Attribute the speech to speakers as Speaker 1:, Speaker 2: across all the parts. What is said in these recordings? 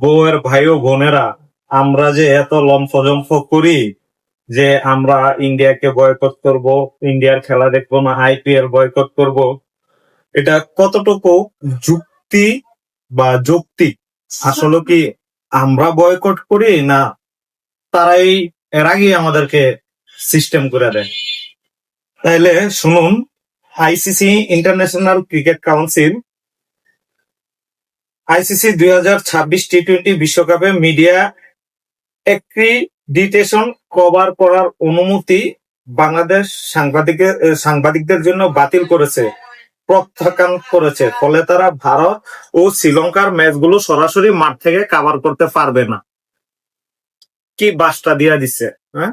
Speaker 1: বউয়ের ভাই ও বোনেরা, আমরা যে এত লম্ফজম্ফ করি যে আমরা ইন্ডিয়াকে বয়কট করব, ইন্ডিয়ার খেলা দেখব না আইপিএল বয়কট করব, এটা কতটুকু যুক্তি বা যৌক্তিক আসলে কি আমরা বয়কট করি না তারাই এর আগে আমাদেরকে সিস্টেম করে দেয়? তাইলে শুনুন ICC International Cricket Council ICC দুই হাজার ছাব্বিশ টি টোয়েন্টি বিশ্বকাপে মিডিয়া অ্যাক্রিডিটেশন কভার করার অনুমতি বাংলাদেশ সাংবাদিকের সাংবাদিকদের জন্য বাতিল করেছে, প্রত্যাখ্যান করেছে। ফলে তারা ভারত ও শ্রীলঙ্কার ম্যাচগুলো সরাসরি মাঠ থেকে কাভার করতে পারবে না। কি বাসটা দিয়া দিচ্ছে হ্যাঁ?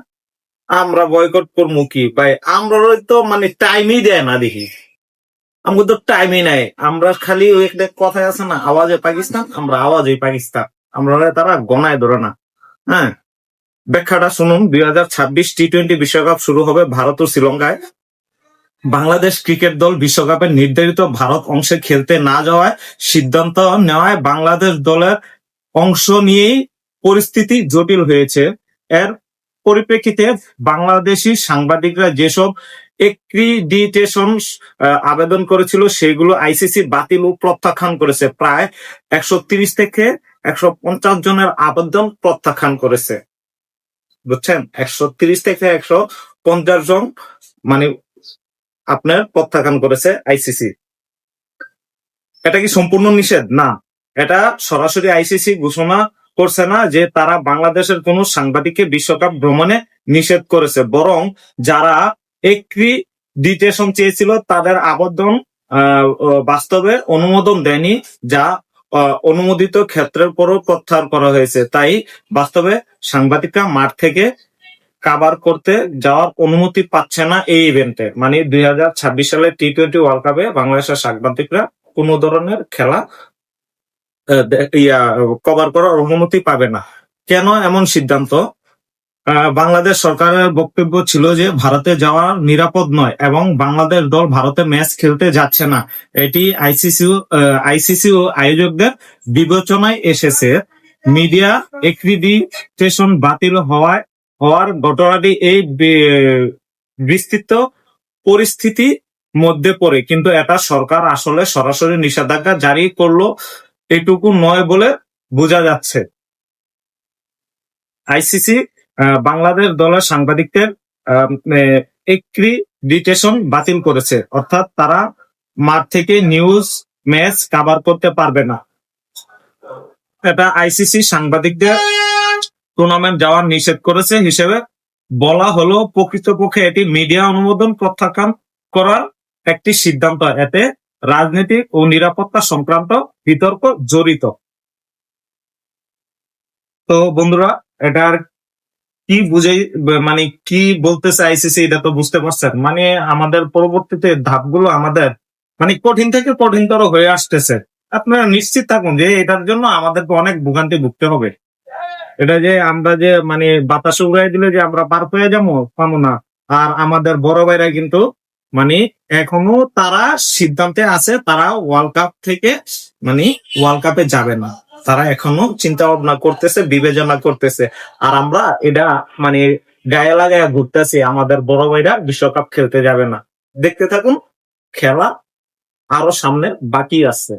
Speaker 1: আমরা বয়কট করব কি? ভাই আমরা তো মানে টাইমই দেয় না দেখি। আমাকে তো টাইমই নাই। আমরা খালি ওই একটা কথাই আছে না, আওয়াজে পাকিস্তান, আমরা আওয়াজে পাকিস্তান। আমরা তারা গনায় ধরে না। হ্যাঁ? ব্যাখ্যাটা শুনুন, দুই হাজার ছাব্বিশ টি টোয়েন্টি বিশ্বকাপ শুরু হবে ভারত ও শ্রীলঙ্কায়। বাংলাদেশ ক্রিকেট দল বিশ্বকাপের নির্ধারিত ভারত অংশে খেলতে না যাওয়ায় সিদ্ধান্ত নেওয়ায় বাংলাদেশ দলের অংশ নিয়েই পরিস্থিতি জটিল হয়েছে। এর পরিপ্রেক্ষিতে বাংলাদেশি সাংবাদিকরা যেসব এক্রিডিটেশন আবেদন করেছিল, সেগুলো আইসিসি বাতিল ও প্রত্যাখ্যান করেছে। প্রায় একশো থেকে একশো পঞ্চাশ জনের আবেদন প্রত্যাখ্যান করেছে। বুঝছেন? একশো থেকে একশো পঞ্চাশ জন মানে আপনার প্রত্যাখ্যান করেছে আইসিসি এটা কি সম্পূর্ণ নিষেধ? না। এটা সরাসরি আইসিসি ঘোষণা করছে না যে তারা বাংলাদেশের কোন সাংবাদিককে বিশ্বকাপ ভ্রমণে নিষেধ করেছে, বরং যারা একটি ডিটেশন চেয়েছিল তাদের আবেদন বাস্তবে অনুমোদন দেয়নি, যা অনুমোদিত ক্ষেত্রের পরও প্রত্যাহার করা হয়েছে। তাই বাস্তবে সাংবাদিকরা মাঠ থেকে কাবার করতে যাওয়ার অনুমতি পাচ্ছে না এই ইভেন্টে মানে দুই সালের টি টোয়েন্টি ওয়ার্ল্ড কাপে বাংলাদেশের সাংবাদিকরা কোনো ধরনের খেলা ইয়া কভার করার অনুমতি পাবে না। কেন এমন সিদ্ধান্ত? বাংলাদেশ সরকারের বক্তব্য ছিল যে ভারতে যাওয়া নিরাপদ নয় এবং বাংলাদেশ দল ভারতে ম্যাচ খেলতে যাচ্ছে না। এটি আইসিসি আইসিসি ও আয়োজকদের বিবেচনায় এসেছে। মিডিয়া এক্রিডিটেশন বাতিল হওয়ায়, হওয়ার ঘটনাটি এই বিস্তৃত পরিস্থিতি মধ্যে পড়ে। কিন্তু এটা সরকার আসলে সরাসরি নিষেধাজ্ঞা জারি করল এটুকু নয় বলে বোঝা যাচ্ছে। আইসিসি বাংলাদেশ দলের সাংবাদিকদের এক্রিডিটেশন বাতিল করেছে। অর্থাৎ তারা মাঠ থেকে নিউজ ম্যাচ কাভার করতে পারবে না। এটা আইসিসি সাংবাদিকদের টুর্নামেন্ট যাওয়ার নিষেধ করেছে হিসেবে বলা হলো, প্রকৃতপক্ষে এটি মিডিয়া অনুমোদন প্রত্যাখ্যান করার একটি সিদ্ধান্ত। এতে রাজনীতি ও নিরাপত্তা সংক্রান্ত বিতর্ক জড়িত। তো বন্ধুরা, এটার কি বুঝে মানে কি বলতে চাইছে এটা তো বুঝতে পারছেন। মানে আমাদের পরবর্তীতে ধাপগুলো আমাদের মানে কঠিন থেকে কঠিনতর হয়ে আসতেছে। আপনারা নিশ্চিত থাকুন যে এটার জন্য আমাদেরকে অনেক ভোগান্তি ভুগতে হবে। এটা যে আমরা যে মানে বাতাসে উড়াই দিলে যে আমরা পার পেয়ে যাব পাবো না। আর আমাদের বড় ভাইরা কিন্তু মানে এখনও তারা সিদ্ধান্তে আছে, তারা ওয়ার্ল্ড কাপ থেকে মানে ওয়ার্ল্ড কাপে যাবে না। তারা এখনও চিন্তা ভাবনা করতেছে, বিবেচনা করতেছে। আর আমরা এটা মানে গায়ে লাগায় ঘুরতেছি, আমাদের বড় ভাইরা বিশ্বকাপ খেলতে যাবে না। দেখতে থাকুন, খেলা আরও সামনে বাকি আছে।